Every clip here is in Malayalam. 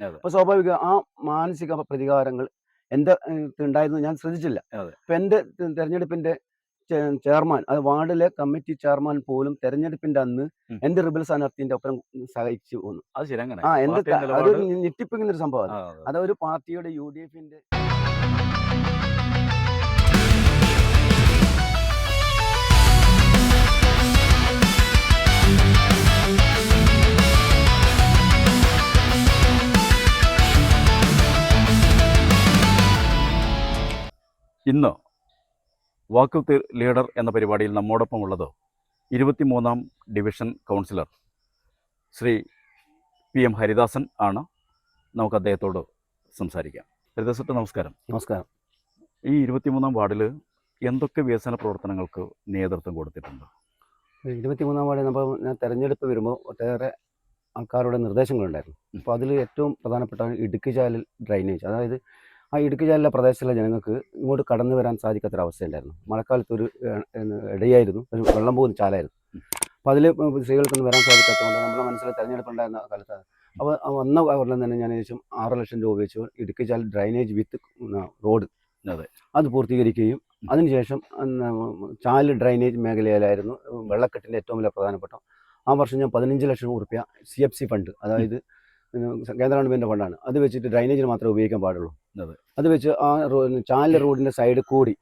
അതെ. അപ്പോൾ സ്വാഭാവിക ആ മാനസിക പ്രതികാരങ്ങൾ എന്റെ ഉണ്ടായിരുന്നു ഞാൻ ശ്രദ്ധിച്ചില്ല. അപ്പൊ എന്റെ തെരഞ്ഞെടുപ്പിന്റെ ചെയർമാൻ അത് വാർഡിലെ കമ്മിറ്റി ചെയർമാൻ പോലും തെരഞ്ഞെടുപ്പിന്റെ അന്ന് എന്റെ റിബൽ സ്ഥാനാർത്ഥിന്റെ ഒപ്പം സഹായിച്ചു പോന്നു അത് അങ്ങനെ ആ എന്റെ പാർട്ടി ഞെട്ടിപ്പിക്കുന്ന ഒരു സംഭവമാണ്. അത് അതെ. അതൊരു പാർട്ടിയുടെ യു ഡി എഫിന്റെ ഇന്ന് വാക്ക് ലീഡർ എന്ന പരിപാടിയിൽ നമ്മോടൊപ്പം ഉള്ളത് ഇരുപത്തിമൂന്നാം division councillor Shri P M Haridasan ആണ്. നമുക്ക് അദ്ദേഹത്തോട് സംസാരിക്കാം. ഹരിദാസട്ട് നമസ്കാരം. നമസ്കാരം. ഈ ഇരുപത്തിമൂന്നാം വാർഡിൽ എന്തൊക്കെ വികസന പ്രവർത്തനങ്ങൾക്ക് നേതൃത്വം കൊടുത്തിട്ടുണ്ട്? ഇരുപത്തിമൂന്നാം വാർഡിൽ നമ്മൾ ഞാൻ തെരഞ്ഞെടുപ്പ് വരുമ്പോൾ ഒട്ടേറെ ആൾക്കാരുടെ നിർദ്ദേശങ്ങളുണ്ടായിരുന്നു. അപ്പോൾ അതിൽ ഏറ്റവും പ്രധാനപ്പെട്ട ഇടുക്കി ചാലിൽ ഡ്രൈനേജ്. അതായത് ആ ഇടുക്കി ജില്ലയിലെ പ്രദേശത്തിലെ ജനങ്ങൾക്ക് ഇങ്ങോട്ട് കടന്നു വരാൻ സാധിക്കാത്തൊരവസ്ഥയുണ്ടായിരുന്നു മഴക്കാലത്ത് ഒരു ഇടയായിരുന്നു. ഒരു വെള്ളം പോകുന്ന ചാലായിരുന്നു. അപ്പോൾ അതിൽ സ്ത്രീകൾക്കൊന്നും വരാൻ സാധിക്കാത്തതുകൊണ്ട് നമ്മുടെ മനസ്സിൽ തിരഞ്ഞെടുപ്പുണ്ടായിരുന്ന കാലത്ത് അപ്പോൾ വന്ന കൊല്ലം തന്നെ ഞാൻ ഏകദേശം ആറ് ലക്ഷം രൂപ ഉപയോഗിച്ച് ഇടുക്കി ചാൽ ഡ്രൈനേജ് വിത്ത് റോഡ് അതെ. അത് പൂർത്തീകരിക്കുകയും അതിനുശേഷം ചാൽ ചാൽ ഡ്രൈനേജ് മേഖലയിലായിരുന്നു വെള്ളക്കെട്ടിന്റെ ഏറ്റവും വലിയ പ്രധാനപ്പെട്ട ആ വർഷം ഞാൻ പതിനഞ്ച് ലക്ഷം റുപ്യ സി എഫ് സി ഫണ്ട് അതായത് കേന്ദ്ര ഗവൺമെന്റ് ഫണ്ടാണ് അത് വെച്ചിട്ട് ഡ്രൈനേജിന് മാത്രമേ ഉപയോഗിക്കാൻ പാടുള്ളൂ. അതെ. വെച്ച് ആ ചാനൽ റോഡിന്റെ സൈഡ് കൂടി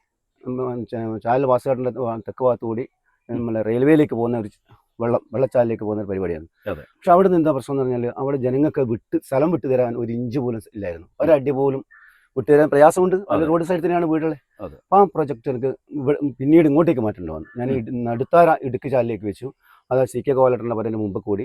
ചാനൽ വാസുകാട്ടിന്റെ തെക്ക് ഭാഗത്ത് കൂടി നമ്മളെ റെയിൽവേയിലേക്ക് പോകുന്ന ഒരു വെള്ളം വെള്ളച്ചാലിലേക്ക് പോകുന്ന ഒരു പരിപാടിയാണ്. പക്ഷെ അവിടെ നിന്ന് എന്താ പ്രശ്നം എന്ന് പറഞ്ഞാൽ അവിടെ ജനങ്ങൾക്ക് വിട്ട് സ്ഥലം വിട്ടു തരാൻ ഒരു ഇഞ്ച് പോലും ഇല്ലായിരുന്നു. ഒരടി പോലും വിട്ടു തരാൻ പ്രയാസമുണ്ട്. അത് റോഡ് സൈഡ് തന്നെയാണ് വീടുകളെ. അപ്പൊ അപ്പോൾ ആ പ്രൊജക്ട് എനിക്ക് പിന്നീട് ഇങ്ങോട്ടേക്ക് മാറ്റേണ്ടി വന്നു. ഞാൻ നടുത്താര ഇടുക്കി ചാലിലേക്ക് വെച്ചു. അതായത് സി കെ കോലട്ടന്റെ വരേന്റെ മുമ്പ് കൂടി.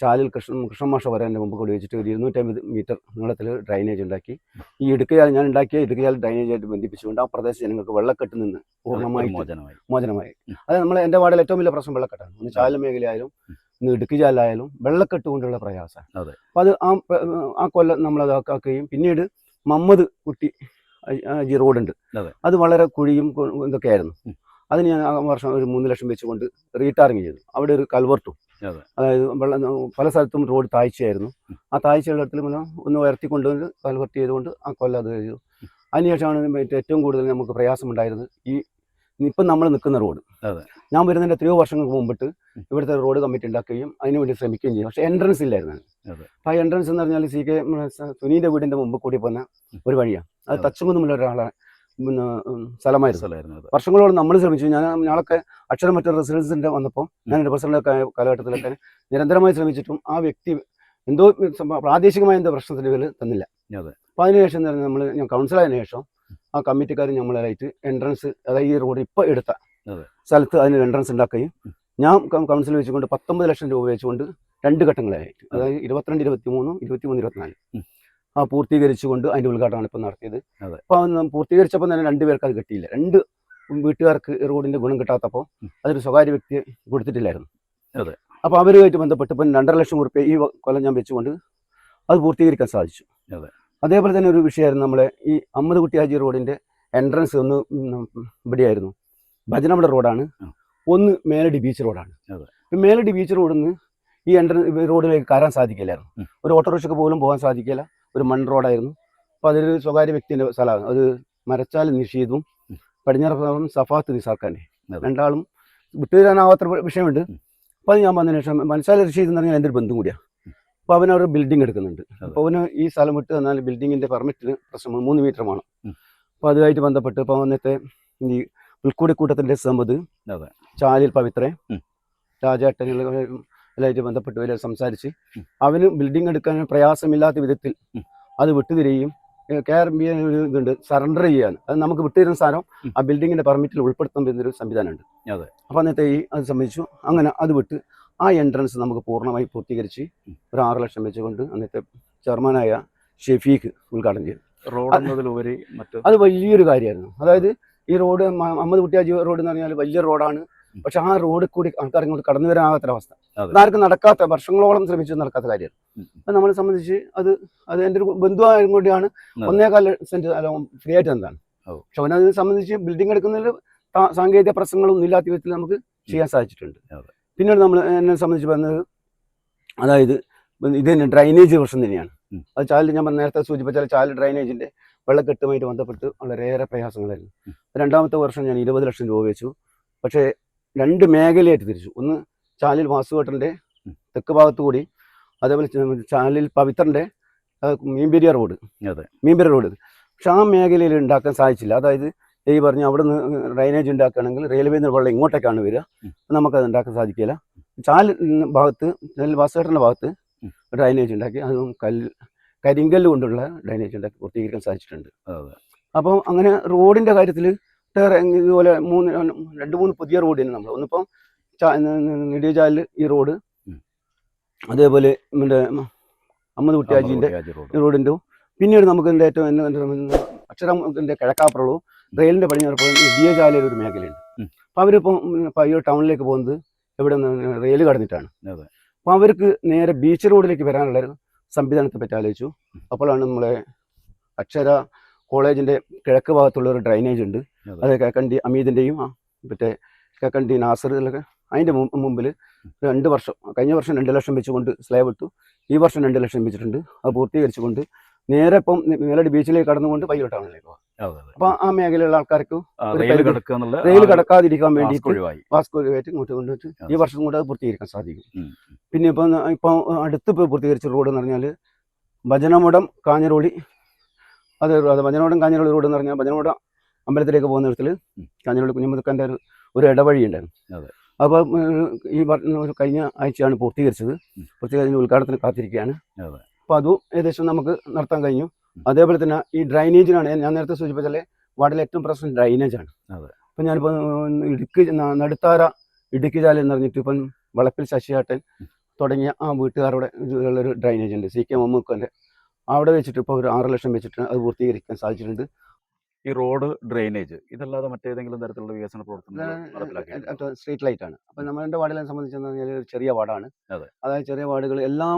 ചാലിൽ കൃഷ്ണ കൃഷ്ണമാഷ വരേന്റെ മുമ്പ് കൂടി വെച്ചിട്ട് ഒരു ഇരുന്നൂറ്റമ്പത് മീറ്റർ നീളത്തിൽ ഡ്രൈനേജ് ഉണ്ടാക്കി ഈ ഇടുക്കിയാൽ ഞാൻ ഉണ്ടാക്കിയ ഇടുക്കിയാൽ ഡ്രൈനേജായിട്ട് ഡ്രൈനേജ് ആയിട്ട് ബന്ധിപ്പിച്ചുകൊണ്ട് ആ പ്രദേശ ജനങ്ങൾക്ക് വെള്ളക്കെട്ട് നിന്ന് പൂർണമായി മോചനമായി മോചനമായി അത് നമ്മൾ എന്റെ വാർഡിൽ ഏറ്റവും വലിയ പ്രശ്നം വെള്ളക്കെട്ടാണ് ഒന്ന് ചാല മേഖലയായാലും. ഇന്ന് ഇടുക്കി ചാലായാലും വെള്ളക്കെട്ട് കൊണ്ടുള്ള പ്രയാസം അതെ. അപ്പം അത് ആ ആ കൊല്ലം നമ്മൾ അതാക്കുകയും പിന്നീട് മമ്മദ് കുട്ടി റോഡുണ്ട് അതെ. അത് വളരെ കുഴിയും ഇതൊക്കെ ഉം. അതിന് ഞാൻ ആ വർഷം ഒരു മൂന്ന് ലക്ഷം വെച്ചുകൊണ്ട് റീടാറിങ് ചെയ്തു. അവിടെ ഒരു കൽവർട്ടും അതെ. അതായത് വെള്ളം പല സ്ഥലത്തും റോഡ് താഴ്ചയായിരുന്നു. ആ താഴ്ചയുള്ള ഇടത്തിൽ ഒന്ന് ഉയർത്തിക്കൊണ്ട് കൽവർട്ട് ചെയ്തുകൊണ്ട് ആ കൊല്ലം അത് ചെയ്തു അതിനുശേഷമാണ് ഏറ്റവും കൂടുതൽ നമുക്ക് പ്രയാസമുണ്ടായിരുന്നത് ഈ ഇപ്പം നമ്മൾ നിൽക്കുന്ന റോഡ്. ഞാൻ വരുന്നതിന്റെ എത്രയോ വർഷങ്ങൾക്ക് മുമ്പിട്ട് ഇവിടുത്തെ റോഡ് കമ്മിറ്റി ഉണ്ടാക്കുകയും അതിനുവേണ്ടി ശ്രമിക്കുകയും ചെയ്യും പക്ഷേ എൻട്രൻസ് ഇല്ലായിരുന്നു. അപ്പം ആ എൻട്രൻസ് എന്ന് പറഞ്ഞാൽ സി കെ സുനീന്റെ വീടിന്റെ മുമ്പ് കൂടി പോകുന്ന ഒരു വഴിയാണ്. അത് അതെ. ഒരാളാണ്. ഒരാളെ പിന്നെ സ്ഥലമായിരുന്നു. സ്ഥലമായിരുന്നു അത്. വർഷങ്ങളോളം നമ്മൾ ശ്രമിച്ചു. ഞാൻ ഞങ്ങളൊക്കെ അക്ഷരം മറ്റൊരു റെസിഡൻസിന്റെ വന്നപ്പോൾ ഞാൻ എന്റെ പ്രസിഡന്റ് കാലഘട്ടത്തിലൊക്കെ നിരന്തരമായി ശ്രമിച്ചിട്ടും ആ വ്യക്തി എന്തോ പ്രാദേശികമായ എന്തോ പ്രശ്നത്തിന് പേര് തന്നില്ല. അതെ. അപ്പോൾ അതിനുശേഷം എന്ന് പറഞ്ഞാൽ നമ്മൾ ഞാൻ കൗൺസിലായതിനു ശേഷം ആ കമ്മിറ്റിക്കാർ നമ്മളായിട്ട് എൻട്രൻസ് അതായത് ഈ റോഡ് ഇപ്പോൾ എടുത്ത. സ്ഥലത്ത് അതിന് എൻട്രൻസ് ഉണ്ടാക്കുകയും ഞാൻ കൗൺസിൽ വെച്ചുകൊണ്ട് പത്തൊമ്പത് ലക്ഷം രൂപ വെച്ചുകൊണ്ട് രണ്ട് ഘട്ടങ്ങളായിട്ട്. അതായത് ഇരുപത്തിരണ്ട് ഇരുപത്തി മൂന്നും ഇരുപത്തിമൂന്ന് ഇരുപത്തിനാല്. ഉം. ആ പൂർത്തീകരിച്ചുകൊണ്ട് അതിന്റെ ഉദ്ഘാടനമാണ് ഇപ്പം നടത്തിയത്. അപ്പൊ പൂർത്തീകരിച്ചപ്പോൾ തന്നെ രണ്ടുപേർക്ക് അത് കിട്ടിയില്ല. രണ്ട് വീട്ടുകാർക്ക് റോഡിന്റെ ഗുണം കിട്ടാത്തപ്പോൾ. അതൊരു സ്വകാര്യ വ്യക്തി കൊടുത്തിട്ടില്ലായിരുന്നു. അതെ. അപ്പോൾ അവരുമായിട്ട് ബന്ധപ്പെട്ട് ഇപ്പം രണ്ടര ലക്ഷം റുപ്യ ഈ കൊല്ലം ഞാൻ വെച്ചുകൊണ്ട് അത് പൂർത്തീകരിക്കാൻ സാധിച്ചു. അതെ. അതേപോലെ തന്നെ ഒരു വിഷയമായിരുന്നു നമ്മളെ ഈ അമ്മദ് കുട്ടിയാജി റോഡിന്റെ എൻട്രൻസ് ഒന്ന് ഇവിടെയായിരുന്നു. ഭജനമുള്ള റോഡാണ്. ഒന്ന് മേലടി ബീച്ച് റോഡാണ്. മേലടി ബീച്ച് റോഡിൽ നിന്ന് ഈ എൻട്രൻസ് റോഡിലേക്ക് കയറാൻ സാധിക്കില്ലായിരുന്നു. ഒരു ഓട്ടോറിക്ഷക്ക് പോലും പോകാൻ സാധിക്കില്ല. ഒരു മൺ റോഡായിരുന്നു അപ്പോൾ അതൊരു സ്വകാര്യ വ്യക്തിന്റെ സ്ഥലമാണ് അത് മരച്ചാൽ നിഷീദും പടിഞ്ഞാറും ഭാഗം സഫാത്ത് നിസാർഖാന്റെ രണ്ടാളും വിട്ടുതരാനാവാത്ത ഒരു വിഷയമുണ്ട്. അപ്പോൾ അത് ഞാൻ വന്നതിന് ശേഷം മനസ്സാല നിഷീദ് എന്ന് പറഞ്ഞാൽ എന്റെ ഒരു ബന്ധം കൂടിയാണ് അപ്പോൾ അവനൊരു ബിൽഡിംഗ് എടുക്കുന്നുണ്ട്. അപ്പോൾ അവന് ഈ സ്ഥലം വിട്ട് തന്നാൽ ബിൽഡിങ്ങിന്റെ പെർമിറ്റിന് പ്രശ്നം മൂന്ന് മീറ്റർ വേണം. അപ്പോൾ അതുമായിട്ട് ബന്ധപ്പെട്ട് ഇപ്പോൾ അന്നത്തെ ഈ പുൽക്കൂടി കൂട്ടത്തിന്റെ സമ്പത്. ചാലിൽ പവിത്രേ ഉം. എല്ലായിട്ട് ബന്ധപ്പെട്ട് വരെ സംസാരിച്ച്. അവന് ബിൽഡിംഗ് എടുക്കാൻ പ്രയാസമില്ലാത്ത വിധത്തിൽ അത് വിട്ടുതരികയും കെ ആർ ബി ഒരു ഇതുണ്ട്. സറണ്ടർ ചെയ്യാൻ അത് നമുക്ക് വിട്ടുതരുന്ന സാധനം ആ ബിൽഡിങ്ങിന്റെ പെർമിറ്റിൽ ഉൾപ്പെടുത്താൻ പറ്റുന്ന ഒരു സംവിധാനമുണ്ട്. അതെ. അപ്പൊ അന്നത്തെ ഈ അത് സംബന്ധിച്ചു അങ്ങനെ അത് വിട്ട് ആ എൻട്രൻസ് നമുക്ക് പൂർണമായി പൂർത്തീകരിച്ച് ഒരു ആറ് ലക്ഷം വെച്ചുകൊണ്ട് അന്നത്തെ ചെയർമാനായ ഷെഫീഖ് ഉദ്ഘാടനം ചെയ്തു. റോഡ് അത് വലിയൊരു കാര്യമായിരുന്നു. അതായത് ഈ റോഡ് അമ്മദ് അഹമ്മദ് കുട്ടിയാജി റോഡ് എന്ന് പറഞ്ഞാൽ വലിയ റോഡാണ്. പക്ഷെ ആ റോഡിൽ കൂടി ആൾക്കാർ ഇങ്ങോട്ട് കടന്നു വരാനാകാത്തൊരവസ്ഥ. അവസ്ഥ അതാർക്കും നടക്കാത്ത വർഷങ്ങളോളം ശ്രമിച്ചു നടക്കാത്ത കാര്യമാണ്. അപ്പൊ നമ്മളെ സംബന്ധിച്ച് അത് അത് എന്റെ ഒരു ബന്ധുവായും കൂടിയാണ്. ഒന്നേകാൽ സെന്റ് ഫ്രീ ആയിട്ട് എന്താണ്. പക്ഷെ അവനതിനെ സംബന്ധിച്ച് ബിൽഡിംഗ് എടുക്കുന്നതിൽ സാങ്കേതിക പ്രശ്നങ്ങളൊന്നും ഇല്ലാത്ത വിധത്തിൽ നമുക്ക് ചെയ്യാൻ സാധിച്ചിട്ടുണ്ട്. പിന്നീട് നമ്മൾ എന്നെ സംബന്ധിച്ച് പറഞ്ഞത് അതായത് ഇത് തന്നെ ഡ്രൈനേജ് പ്രശ്നം തന്നെയാണ്. അത് ചാലിൽ ഞാൻ നേരത്തെ സൂചിപ്പിച്ചാൽ ചാൽ ഡ്രൈനേജിന്റെ വെള്ളക്കെട്ടുമായിട്ട് ബന്ധപ്പെട്ട് വളരെയേറെ പ്രയാസങ്ങളായിരുന്നു. രണ്ടാമത്തെ വർഷം ഞാൻ ഇരുപത് ലക്ഷം രൂപ വെച്ചു. പക്ഷേ രണ്ട് മേഖലയായിട്ട് തിരിച്ചു. ഒന്ന് ചാലിൽ വാസുവേട്ടന്റെ തെക്ക് ഭാഗത്ത് കൂടി അതേപോലെ ചാലിൽ പവിത്രന്റെ മീൻപെരിയ റോഡ്. അതെ. മീൻപെരിയ റോഡ്. പക്ഷെ ആ മേഖലയിൽ ഉണ്ടാക്കാൻ സാധിച്ചില്ല. അതായത് ഈ പറഞ്ഞ അവിടെ നിന്ന് ഡ്രൈനേജ് ഉണ്ടാക്കുകയാണെങ്കിൽ റെയിൽവേ നിന്ന് വെള്ളം ഇങ്ങോട്ടേക്കാണ് വരിക. നമുക്കത് ഉണ്ടാക്കാൻ സാധിക്കില്ല. ചാൽ ഭാഗത്ത് വാസുകേട്ടന്റെ വാസുവേട്ടന്റെ ഭാഗത്ത്. ഡ്രൈനേജ് ഉണ്ടാക്കി അതും കല്ല് കരിങ്കല്ല് കൊണ്ടുള്ള ഡ്രൈനേജ് ഉണ്ടാക്കി പൂർത്തീകരിക്കാൻ സാധിച്ചിട്ടുണ്ട്. അപ്പോൾ അങ്ങനെ റോഡിന്റെ കാര്യത്തിൽ ഇതുപോലെ മൂന്ന് രണ്ട് മൂന്ന് പുതിയ റോഡിന് നമ്മൾ ഒന്നിപ്പം നെടിയചാലിൽ ഈ റോഡ് അതേപോലെ നമ്മുടെ അമ്മദ് ഈ റോഡിന്റെ പിന്നീട് നമുക്ക് ഇതിന്റെ ഏറ്റവും എന്താ- എന്താ അക്ഷരത്തിന്റെ കിഴക്കാപ്പുറവും റെയിലിന്റെ പടിഞ്ഞാറപ്പുറവും ഡിയചാലയിൽ ഒരു മേഖലയുണ്ട്. അപ്പൊ അപ്പോൾ അവരിപ്പം പയ്യോ ടൗണിലേക്ക് പോകുന്നത് ഇവിടെ റെയിൽ കടന്നിട്ടാണ്. അപ്പൊ അപ്പോൾ അവർക്ക് നേരെ ബീച്ച് റോഡിലേക്ക് വരാനുള്ള സംവിധാനത്തെ പറ്റി ആലോചിച്ചു. അപ്പോഴാണ് നമ്മളെ അക്ഷര കോളേജിന്റെ കിഴക്ക് ഭാഗത്തുള്ള ഒരു ഡ്രൈനേജ് ഉണ്ട്. അതെ. കേക്കണ്ടി അമീദിന്റെയും മറ്റേ കേക്കണ്ടി നാസറിലൊക്കെ അതിന്റെ മുമ്പിൽ രണ്ട് വർഷം കഴിഞ്ഞ വർഷം രണ്ട് ലക്ഷം വെച്ചുകൊണ്ട് സ്ലാബ് ഇട്ടു. ഈ വർഷം രണ്ട് ലക്ഷം വെച്ചിട്ടുണ്ട്. അത് പൂർത്തീകരിച്ചുകൊണ്ട് നേരെ ഇപ്പം മേലടി ബീച്ചിലേക്ക് കടന്നുകൊണ്ട് പയ്യോട്ടാണല്ലേ അപ്പോൾ ആ മേഖലയിലുള്ള ആൾക്കാർക്ക് റെയിൽ കടക്കാതിരിക്കാൻ വേണ്ടി വേണ്ടിയിട്ട് ഒഴിവായി വാസ്കോയിട്ട് ഇങ്ങോട്ട് കൊണ്ടുവച്ച് ഈ വർഷം കൊണ്ട് അത് പൂർത്തീകരിക്കാൻ സാധിക്കും. പിന്നെ ഇപ്പം ഇപ്പൊ അടുത്ത് പൂർത്തീകരിച്ച റോഡ് എന്ന് പറഞ്ഞാൽ ഭജനമുടം കാഞ്ഞിരോളി അത് അതെ ഭജനമുടം കാഞ്ഞിരോട് റോഡ് എന്ന് പറഞ്ഞാൽ ഭജനമുടം അമ്പലത്തിലേക്ക് പോകുന്ന വിധത്തിൽ കാഞ്ഞിരോട് കാഞ്ഞിരോളി ഒരു ഒരു ഇടവഴി ഉണ്ടായിരുന്നു അതെ. അപ്പോൾ ഈ പറഞ്ഞ ഒരു കഴിഞ്ഞ ആഴ്ചയാണ് പൂർത്തീകരിച്ചത്. പൂർത്തീകരിച്ച ഉദ്ഘാടനത്തിന് കാത്തിരിക്കുകയാണ്. അപ്പോൾ അതും ഏകദേശം നമുക്ക് നടത്താൻ കഴിഞ്ഞു. അതേപോലെ തന്നെ ഈ ഡ്രൈനേജിനാണ് ഞാൻ നേരത്തെ സൂചിപ്പിച്ചാലേ വാർഡിലെ ഏറ്റവും പ്രശ്നം ഡ്രൈനേജാണ്. അപ്പം ഞാനിപ്പോൾ ഇടുക്കി നടുത്താര ഇടുക്കി ചാല എന്ന് പറഞ്ഞിട്ട് ഇപ്പം വളപ്പിൽ ശശിയാട്ടൻ തുടങ്ങിയ ആ വീട്ടുകാരുടെ ഒരു ഡ്രൈനേജ് ഉണ്ട് സി കെ മമ്മൂക്കന്റെ അവിടെ വെച്ചിട്ട് ഇപ്പോൾ ഒരു ആറ് ലക്ഷം വെച്ചിട്ട് അത് പൂർത്തീകരിക്കാൻ സാധിച്ചിട്ടുണ്ട്. ഈ റോഡ് ഡ്രെയിനേജ് ഇതല്ലാതെ മറ്റേതെങ്കിലും തരത്തിലുള്ള വികസന പ്രവർത്തനം? സ്ട്രീറ്റ് ലൈറ്റ് ആണ്. അപ്പം നമ്മുടെ വാർഡിനെ സംബന്ധിച്ചെന്ന് പറഞ്ഞാൽ ഒരു ചെറിയ വാർഡാണ്. അതെ. അതായത് ചെറിയ വാർഡുകൾ എല്ലാ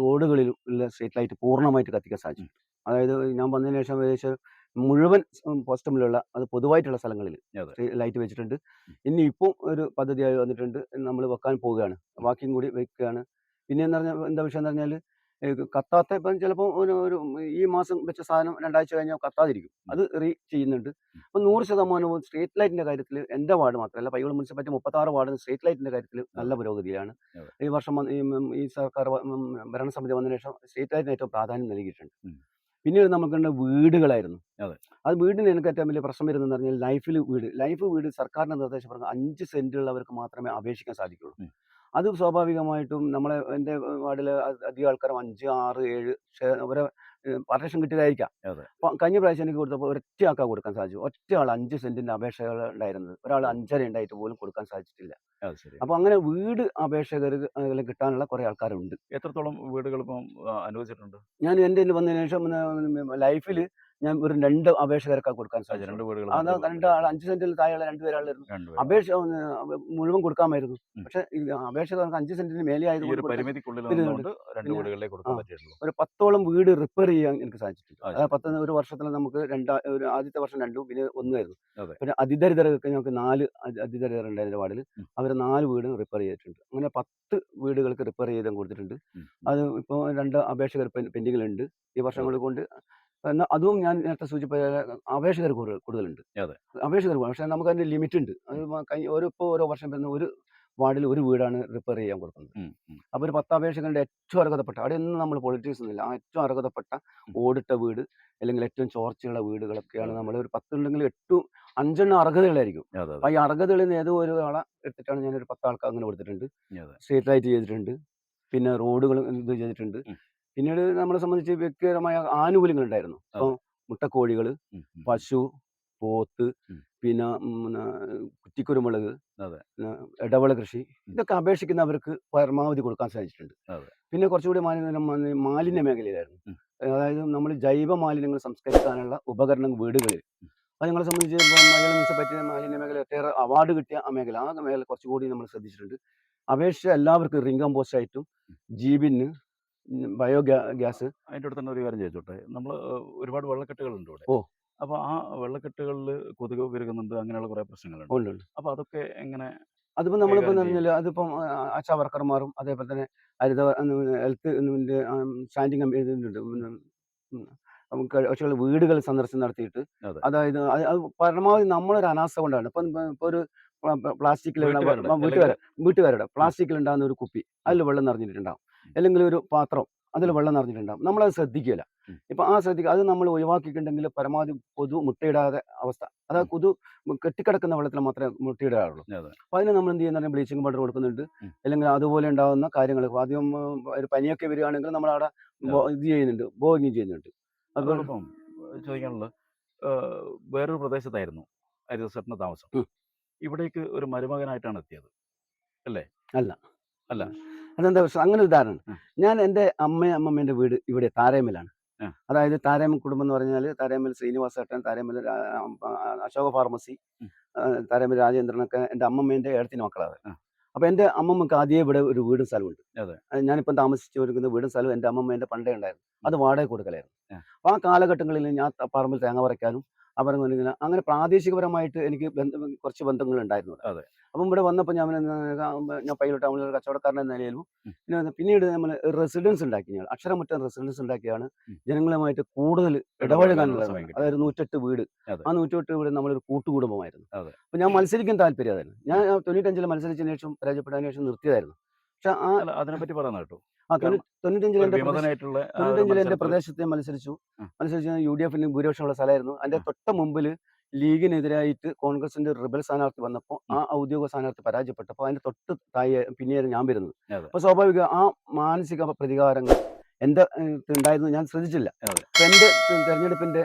റോഡുകളിലും ഉള്ള സ്ട്രീറ്റ് ലൈറ്റ് പൂർണമായിട്ട് കത്തിക്കാൻ സാധിച്ചു. അതായത് ഞാൻ വന്നതിന് ശേഷം ഏകദേശം മുഴുവൻ പോസ്റ്റമിലുള്ള അത് പൊതുവായിട്ടുള്ള സ്ഥലങ്ങളിൽ ലൈറ്റ് വെച്ചിട്ടുണ്ട്. ഇനി ഇപ്പോൾ ഒരു പദ്ധതിയായി വന്നിട്ടുണ്ട്. നമ്മൾ വെക്കാൻ പോവുകയാണ്. ബാക്കിയും കൂടി വെക്കുകയാണ്. പിന്നെ എന്ന് പറഞ്ഞാൽ എന്താ വിഷയം എന്ന് പറഞ്ഞാൽ കത്താത്ത ഇപ്പം ചിലപ്പോൾ ഒരു ഒരു ഈ മാസം വെച്ച സാധനം രണ്ടാഴ്ച കഴിഞ്ഞാൽ കത്താതിരിക്കും. അത് റീ ചെയ്യുന്നുണ്ട്. അപ്പം നൂറ് ശതമാനവും സ്ട്രീറ്റ് ലൈറ്റിന്റെ കാര്യത്തിൽ എന്റെ വാർഡ് മാത്രമല്ല പയ്യോളി മുനിസിപ്പാലിറ്റി മുപ്പത്താറ് വാർഡിന് സ്ട്രീറ്റ് ലൈറ്റിന്റെ കാര്യത്തിൽ നല്ല പുരോഗതിയാണ് ഈ വർഷം ഈ സർക്കാർ ഭരണസമിതി വന്നതിന് ശേഷം സ്ട്രീറ്റ് ലൈറ്റിന് ഏറ്റവും പ്രാധാന്യം നൽകിയിട്ടുണ്ട്. പിന്നീട് നമുക്ക് കണ്ട വീടുകളായിരുന്നു. അതെ. അത് വീടിന് എനിക്ക് ഏറ്റവും വലിയ പ്രശ്നം വരുന്നതെന്ന് പറഞ്ഞാൽ ലൈഫിൽ വീട് ലൈഫ് വീട് സർക്കാരിന്റെ നിർദ്ദേശപ്രകാരം അഞ്ച് സെന്റുള്ളവർക്ക് മാത്രമേ അപേക്ഷിക്കാൻ സാധിക്കുള്ളൂ. അത് സ്വാഭാവികമായിട്ടും നമ്മളെ എന്റെ വാർഡിൽ അധികം ആൾക്കാരും അഞ്ച് ആറ് ഏഴ് ഒരു പാർട്ടീഷൻ കിട്ടിയതായിരിക്കാം. അപ്പോൾ അപ്പം കഴിഞ്ഞ പ്രാവശ്യം എനിക്ക് കൊടുത്തപ്പോൾ ഒറ്റ ആൾക്കാർ കൊടുക്കാൻ സാധിച്ചു. ഒറ്റ ആൾ അഞ്ച് സെന്റിന്റെ അപേക്ഷകൾ ഉണ്ടായിരുന്നത്. ഒരാൾ അഞ്ചര ഉണ്ടായിട്ട് പോലും കൊടുക്കാൻ സാധിച്ചിട്ടില്ല. അപ്പൊ അങ്ങനെ വീട് അപേക്ഷകർ കിട്ടാനുള്ള കുറെ ആൾക്കാരുണ്ട്. എത്രത്തോളം വീടുകൾ ഇപ്പം അനുവദിച്ചിട്ടുണ്ട്? ഞാൻ എന്റെ വന്നതിന് ശേഷം ലൈഫിൽ ഞാൻ ഒരു രണ്ട് അപേക്ഷകർക്ക് കൊടുക്കാൻ സാധിച്ചു രണ്ട് ആൾ അഞ്ച് സെന്റിൽ താഴെയുള്ള രണ്ട് പേരാളായിരുന്നു അപേക്ഷ മുഴുവൻ കൊടുക്കാമായിരുന്നു. പക്ഷെ അപേക്ഷകർക്ക് അഞ്ച് സെന്റിന് മേലെ ഈ ഒരു പത്തോളം വീട് റിപ്പയർ ചെയ്യാൻ എനിക്ക് സാധിച്ചിട്ടുണ്ട്. അതായത് പത്ത് ഒരു വർഷത്തിൽ നമുക്ക് രണ്ടാ ഒരു ആദ്യത്തെ വർഷം രണ്ടും പിന്നെ ഒന്നായിരുന്നു ആയിരുന്നു. പിന്നെ അതിദരിദ്രർക്ക് ഞങ്ങൾക്ക് നാല് അതിദരിദ്രർ എന്റെ വാർഡിൽ അവർ നാല് വീടും റിപ്പയർ ചെയ്തിട്ടുണ്ട്. അങ്ങനെ പത്ത് വീടുകൾക്ക് റിപ്പയർ ചെയ്താൽ കൊടുത്തിട്ടുണ്ട്. അത് ഇപ്പോൾ രണ്ട് അപേക്ഷകർ പെൻഡിങ്ങിലുണ്ട്. ഈ വർഷങ്ങൾ കൊണ്ട് അതും ഞാൻ നേരത്തെ സൂചിപ്പിച്ച അപേക്ഷകർ കൂടുതൽ കൂടുതലുണ്ട്. അപേക്ഷകർ. പക്ഷേ നമുക്ക് അതിന്റെ ലിമിറ്റ് ഉണ്ട് അത് ഓരോ ഇപ്പോൾ ഓരോ വർഷം വരുന്ന ഒരു വാർഡിൽ ഒരു വീടാണ് റിപ്പയർ ചെയ്യാൻ കൊടുക്കുന്നത്. അപ്പോൾ ഒരു പത്ത് അപേക്ഷകരുടെ ഏറ്റവും അർഹതപ്പെട്ട അവിടെ ഒന്നും നമ്മൾ പൊളിറ്റിക്സ് ഒന്നുമില്ല. ആ ഏറ്റവും അർഹതപ്പെട്ട ഓടിട്ട വീട് അല്ലെങ്കിൽ ഏറ്റവും ചോർച്ചയുള്ള വീടുകളൊക്കെയാണ് നമ്മൾ ഒരു പത്തുണ്ടെങ്കിൽ എട്ടും അഞ്ചെണ്ണം അർഹതകളായിരിക്കും. അപ്പോൾ ഈ അർഹതകളിൽ നിന്ന് ഏതോ ഒരു ആളെ എടുത്തിട്ടാണ് ഞാൻ ഒരു പത്ത് ആൾക്ക് അങ്ങനെ കൊടുത്തിട്ടുണ്ട്. സ്ട്രീറ്റ് ലൈറ്റ് ചെയ്തിട്ടുണ്ട്. പിന്നെ റോഡുകൾ ഇത് ചെയ്തിട്ടുണ്ട്. പിന്നീട് നമ്മളെ സംബന്ധിച്ച് വ്യക്തിപരമായ ആനുകൂല്യങ്ങൾ ഉണ്ടായിരുന്നു. അപ്പോൾ മുട്ടക്കോഴികൾ. പശു പോത്ത് പിന്നെ കുറ്റിക്കുരുമുളക് ഇടവള കൃഷി ഇതൊക്കെ അപേക്ഷിക്കുന്നവർക്ക് പരമാവധി കൊടുക്കാൻ സാധിച്ചിട്ടുണ്ട്. പിന്നെ കുറച്ചുകൂടി മാലിന്യ മാലിന്യ മേഖലയിലായിരുന്നു. അതായത് നമ്മൾ ജൈവ മാലിന്യങ്ങൾ സംസ്കരിക്കാനുള്ള ഉപകരണങ്ങൾ വീടുകളിൽ. അത് ഞങ്ങളെ സംബന്ധിച്ച് പറ്റിയ മലയാള മുനിസിപ്പാലിറ്റി മാലിന്യ മേഖല ഒട്ടേറെ അവാർഡ് കിട്ടിയ ആ മേഖല ആ മേഖല കുറച്ചുകൂടി നമ്മൾ ശ്രദ്ധിച്ചിട്ടുണ്ട്. അപേക്ഷ എല്ലാവർക്കും റിംഗം കമ്പോസ്റ്റ് ആയിട്ടും ജീബിന് ബയോ ഗ്യാസ്? അതിന്റെ അടുത്ത് തന്നെ ഒരു കാര്യം ചോദിച്ചോട്ടെ. നമ്മൾ ഒരുപാട് വെള്ളക്കെട്ടുകളുണ്ട് ഇവിടെ. ഓ. അപ്പോൾ ആ വെള്ളക്കെട്ടുകളിൽ കൊതുക് പെരുകുന്നുണ്ട് അങ്ങനെയുള്ള കുറേ പ്രശ്നങ്ങളുണ്ട്. ഉണ്ട് ഉണ്ട്. അപ്പോൾ അതൊക്കെ എങ്ങനെ അതിപ്പോൾ നമ്മളിപ്പോൾ. പറഞ്ഞാൽ അതിപ്പം ആശാ വർക്കർമാരും അതേപോലെ തന്നെ ഹരിത ഹെൽത്ത് സ്റ്റാൻഡിങ് ഇതുണ്ട് പക്ഷേ വീടുകൾ സന്ദർശനം നടത്തിയിട്ട് അതായത് അത് അത് പരമാവധി നമ്മളൊരു അനാസ്ഥ കൊണ്ടാണ്. ഇപ്പം ഇപ്പോൾ ഒരു പ്ലാസ്റ്റിക്കിൽ വീട്ടുകാരുടെ, വീട്ടുകാരെ വീട്ടുകാരുടെ പ്ലാസ്റ്റിക്കിൽ ഉണ്ടാകുന്ന ഒരു കുപ്പി അതിൽ വെള്ളം നിറഞ്ഞിട്ടുണ്ടാവും. അല്ലെങ്കിൽ ഒരു പാത്രം അതിൽ വെള്ളം നിറഞ്ഞിട്ടുണ്ടാവും. നമ്മളത് ശ്രദ്ധിക്കില്ല ഇപ്പൊ ഇപ്പം ആ ശ്രദ്ധിക്കുക അത് നമ്മൾ ഒഴിവാക്കിയിട്ടുണ്ടെങ്കിൽ പരമാവധി കൊതു മുട്ടയിടാതെ അവസ്ഥ. അതായത് കൊതു കെട്ടിക്കിടക്കുന്ന വെള്ളത്തിൽ മാത്രമേ മുട്ടയിടാറുള്ളൂ. അപ്പൊ അതിന് നമ്മൾ എന്ത് ചെയ്യുന്ന ബ്ലീച്ചിങ് പൗഡർ കൊടുക്കുന്നുണ്ട്. അല്ലെങ്കിൽ അതുപോലെ ഉണ്ടാകുന്ന കാര്യങ്ങൾ ആദ്യം ഒരു പനിയൊക്കെ വരികയാണെങ്കിൽ നമ്മൾ അവിടെ ഇത് ചെയ്യുന്നുണ്ട് ബോയിങ് ചെയ്യുന്നുണ്ട്. അതോടൊപ്പം ചോദിക്കാനുള്ളത് വേറൊരു പ്രദേശത്തായിരുന്നു ഹരിതസേട്ടന്റെ താമസം. ഇവിടേക്ക് ഒരു മരുമകനായിട്ടാണ് എത്തിയത്. അതെന്താ പ്രശ്നം? അങ്ങനെ ഉദാഹരണം ഞാൻ എന്റെ അമ്മയും അമ്മമ്മേന്റെ വീട് ഇവിടെ താരേമലാണ്. അതായത് താരേമൽ കുടുംബം എന്ന് പറഞ്ഞാൽ താരേമൽ ശ്രീനിവാസേട്ടൻ താരേമൽ അശോക ഫാർമസി താരേമൽ രാജേന്ദ്രനൊക്കെ എന്റെ അമ്മമ്മേന്റെ ഏടത്തിന് മക്കളാണ് അപ്പൊ അപ്പോൾ എന്റെ അമ്മമ്മക്ക് ആദ്യമേ ഇവിടെ ഒരു വീടും സ്ഥലമുണ്ട്. ഞാനിപ്പം താമസിച്ചു വരുന്ന വീടും സ്ഥലവും എന്റെ അമ്മമ്മേന്റെ പണ്ടേ ഉണ്ടായിരുന്നു. അത് വാടക കൊടുക്കലായിരുന്നു. അപ്പൊ അപ്പോൾ ആ കാലഘട്ടങ്ങളിൽ ഞാൻ പറമ്പിൽ തേങ്ങ പറിക്കാനും അവർ ഇങ്ങനെ അങ്ങനെ പ്രാദേശികപരമായിട്ട് എനിക്ക് ബന്ധം കുറച്ച് ബന്ധങ്ങൾ ഉണ്ടായിരുന്നു അതെ. അപ്പം ഇവിടെ വന്നപ്പോൾ ഞാൻ ഞാൻ പൈലോട്ട് ടൗണിൽ ഒരു കച്ചവടക്കാരൻ എന്ന നിലയിലും പിന്നെ പിന്നീട് നമ്മൾ റെസിഡൻസ് ഉണ്ടാക്കി ഞങ്ങൾ. അക്ഷരമുറ്റം റെസിഡൻസ് ഉണ്ടാക്കിയാണ് ജനങ്ങളുമായിട്ട് കൂടുതൽ ഇടപഴകാനുള്ള അതായത് നൂറ്റെട്ട് വീട്. ആ നൂറ്റെട്ട് വീട് നമ്മളൊരു കൂട്ടുകുടുംബമായിരുന്നു. അപ്പം ഞാൻ മത്സരിക്കാൻ താല്പര്യം അതായിരുന്നു ഞാൻ തൊണ്ണൂറ്റഞ്ചിൽ മത്സരിച്ചതിന് ശേഷം പരാജയപ്പെട്ടതിന് ശേഷം നിർത്തിയതായിരുന്നു. പക്ഷെ ആ അതിനെപ്പറ്റി പറയുന്ന കേട്ടോ. ആ തൊണ്ണൂ- തൊണ്ണൂറ്റഞ്ചിൽ ഒരു തൊണ്ണൂറ്റഞ്ചിൽ പ്രദേശത്തെ മത്സരിച്ചു. മത്സരിച്ചു മത്സരിച്ച് യു ഡി എഫിന് ഭൂരിപക്ഷമുള്ള സ്ഥലമായിരുന്നു. അതിന്റെ തൊട്ട മുമ്പിൽ ലീഗിനെതിരായിട്ട് കോൺഗ്രസിന്റെ റിബൽ സ്ഥാനാർത്ഥി വന്നപ്പോൾ ആ ഔദ്യോഗിക സ്ഥാനാർത്ഥി പരാജയപ്പെട്ടപ്പോൾ അതിന്റെ തൊട്ട് താഴെ പിന്നെയാണ് ഞാൻ വരുന്നത്. അപ്പൊ സ്വാഭാവിക ആ മാനസിക പ്രതികാരങ്ങൾ എന്റെ ഉണ്ടായിരുന്നു. ഞാൻ ശ്രദ്ധിച്ചില്ല. എന്റെ തെരഞ്ഞെടുപ്പിന്റെ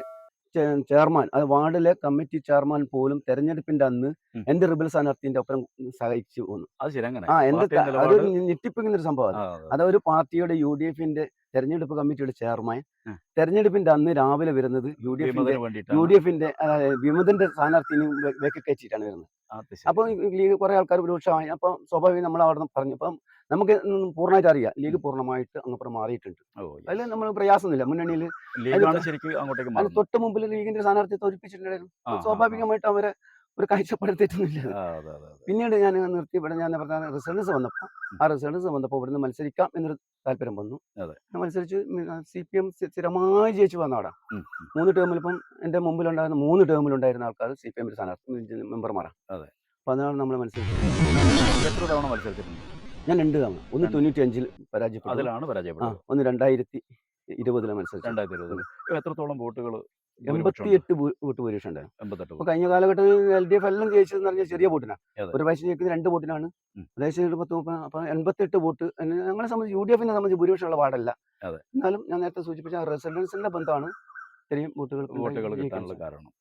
ചെയർമാൻ അത് വാർഡിലെ കമ്മിറ്റി ചെയർമാൻ പോലും തെരഞ്ഞെടുപ്പിന്റെ അന്ന്. എന്റെ റിബൽ സ്ഥാനാർത്ഥിന്റെ ഒപ്പം സഹായിച്ചു പോന്നു അത് ആ എന്ത് അതൊരു ഞെട്ടിപ്പിക്കുന്ന ഒരു സംഭവമാണ്. അതൊരു പാർട്ടിയുടെ യു ഡി എഫിന്റെ തെരഞ്ഞെടുപ്പ് കമ്മിറ്റിയുടെ ചെയർമാൻ. തെരഞ്ഞെടുപ്പിന്റെ അന്ന് രാവിലെ വരുന്നത് യു ഡി എഫിന്റെ യു ഡി എഫിന്റെ വിമതന്റെ സ്ഥാനാർത്ഥിനെ വെക്കിട്ടാണ് കയറ്റിയിട്ടാണ് വരുന്നത്. അപ്പൊ ലീഗ് കുറെ ആൾക്കാർ രൂക്ഷമായി അപ്പം സ്വാഭാവികം നമ്മൾ അവിടെ പറഞ്ഞു അപ്പം നമുക്ക് പൂർണമായിട്ട് അറിയാം. ലീഗ് പൂർണമായിട്ട് അങ്ങപ്പുറം മാറിയിട്ടുണ്ട്. അതിൽ നമ്മൾ പ്രയാസമൊന്നുമില്ല. മുന്നണിയിൽ മാറുന്നത്. തൊട്ട് മുമ്പിൽ ലീഗിന്റെ സ്ഥാനാർത്ഥി തോൽപ്പിച്ചിട്ടുണ്ടായിരുന്നു. സ്വാഭാവികമായിട്ട് അവരെ ഒരു കാഴ്ചപ്പെടുത്തിയിട്ടൊന്നുമില്ല അതെ, അതെ, അതെ. പിന്നീട് ഞാൻ നിർത്തി. ഇവിടെ ഞാൻ പറഞ്ഞ റിസൾട്ട്സ് വന്നപ്പോൾ ആ റിസൾട്ട്സ് വന്നപ്പോൾ ഇവിടുന്ന് മത്സരിക്കാം എന്നൊരു താല്പര്യം വന്നു. അതെ. ഞാൻ മത്സരിച്ച് സി പി എം സ്ഥിരമായി ജയിച്ചു വന്ന അവിടെ. മൂന്ന് ടേമിൽ ഇപ്പം എന്റെ മുമ്പിലുണ്ടായിരുന്ന മൂന്ന് ടേമിലുണ്ടായിരുന്ന ആൾക്കാർ സി പി എമ്മിന്റെ സ്ഥാനാർത്ഥി മെമ്പർമാരാണ് അതെ. അപ്പോൾ അതാണ് നമ്മൾ മനസ്സിലാക്കുന്നത് എത്ര തവണ മത്സരിച്ചിട്ടുണ്ട്? ഞാൻ രണ്ട് തവണ. ഒന്ന്. തൊണ്ണൂറ്റി അഞ്ചിൽ പരാജയപ്പെട്ടു. അതിലാണ് ആ പരാജയപ്പെട്ടത് ഒന്ന് രണ്ടായിരത്തി ഇരുപതിലെ മത്സരിച്ചു രണ്ടായിരത്തി ഇരുപതിൽ എത്രത്തോളം വോട്ടുകൾ എൺപത്തിയെട്ട് വോട്ട് ഭൂരിപക്ഷം ഉണ്ടായിരുന്നു അപ്പൊ കഴിഞ്ഞ കാലഘട്ടത്തിൽ എൽ ഡി എഫ് എല്ലാം ജയിച്ചതെന്ന് പറഞ്ഞാൽ ചെറിയ വോട്ടിനാണ് ഒരു പ്രാവശ്യം ജയിക്കുന്നത് രണ്ട് വോട്ടിനാണ്. പ്രദേശം പത്ത് മുപ്പത് അപ്പൊ എൺപത്തെട്ട് വോട്ട് ഞങ്ങളെ സംബന്ധിച്ച് യു ഡി എഫിനെ സംബന്ധിച്ച് ഭൂരിപക്ഷമുള്ള പാടല്ല. എന്നാലും ഞാൻ നേരത്തെ സൂചിപ്പിച്ച റെസിഡൻസിന്റെ ബന്ധമാണ് ഇത്രയും വോട്ടുകൾ വോട്ടുകൾ കിട്ടാനുള്ള കാരണം.